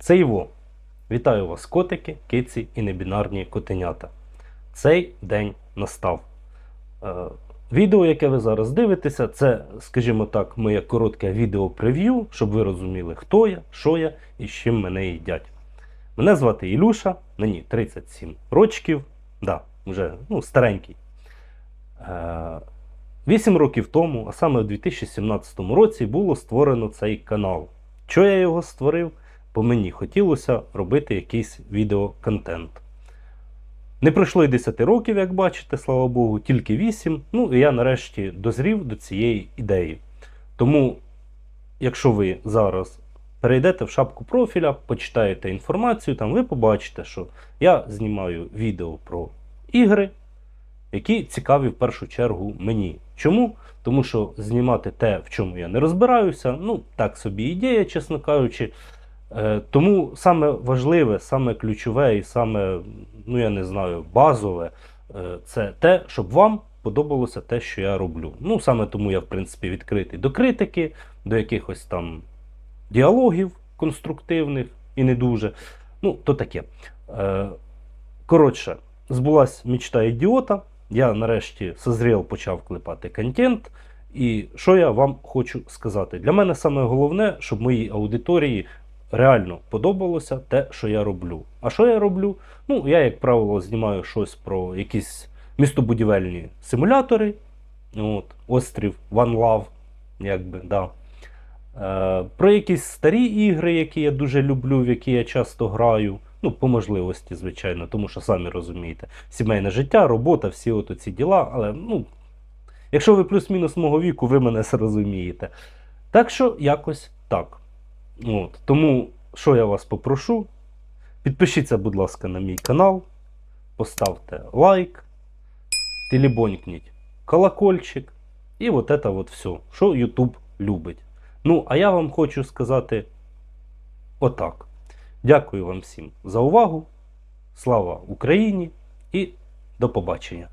Це Іво. Вітаю вас, котики, киці і небінарні котенята. Цей день настав. Е, Відео, яке ви зараз дивитеся, це, скажімо так, моє коротке відео-прев'ю, щоб ви розуміли, хто я, що я і з чим мене їдять. Мене звати Ілюша, мені 37 рочків, да, вже ну, старенький. Е, Вісім років тому, а саме в 2017 році, було створено цей канал. Що я його створив? Бо мені хотілося робити якийсь відеоконтент. Не пройшло й 10 років, як бачите, слава Богу, тільки 8. Ну і я нарешті дозрів до цієї ідеї. Тому, якщо ви зараз перейдете в шапку профіля, почитаєте інформацію, там ви побачите, що я знімаю відео про ігри, які цікаві в першу чергу мені. Чому? Тому що знімати те, в чому я не розбираюся, ну так собі ідея, чесно кажучи. Е, Тому саме важливе, саме ключове і саме, ну я не знаю, базове е, це те, щоб вам подобалося те, що я роблю. Ну, саме тому я, в принципі, відкритий до критики, до якихось там діалогів конструктивних і не дуже. Ну, то таке. Е, Коротше, збулась мечта ідіота. Я нарешті созрів, почав клепати контент. І що я вам хочу сказати? Для мене саме головне, щоб моїй аудиторії реально подобалося те, що я роблю. А що я роблю? Ну, я, як правило, знімаю щось про якісь містобудівельні симулятори. От, Острів One Love, якби, да. Е, про якісь старі ігри, які я дуже люблю, в які я часто граю. Ну, по можливості, звичайно, тому що самі розумієте, сімейне життя, робота, всі от ці діла, але ну, якщо ви плюс-мінус мого віку, ви мене зрозумієте. Так що якось так. От. Тому, що я вас попрошу, підпишіться, будь ласка, на мій канал, поставте лайк, телебонькніть колокольчик, і от це от все, що YouTube любить. Ну, а я вам хочу сказати отак. Дякую вам всім за увагу. Слава Україні і до побачення!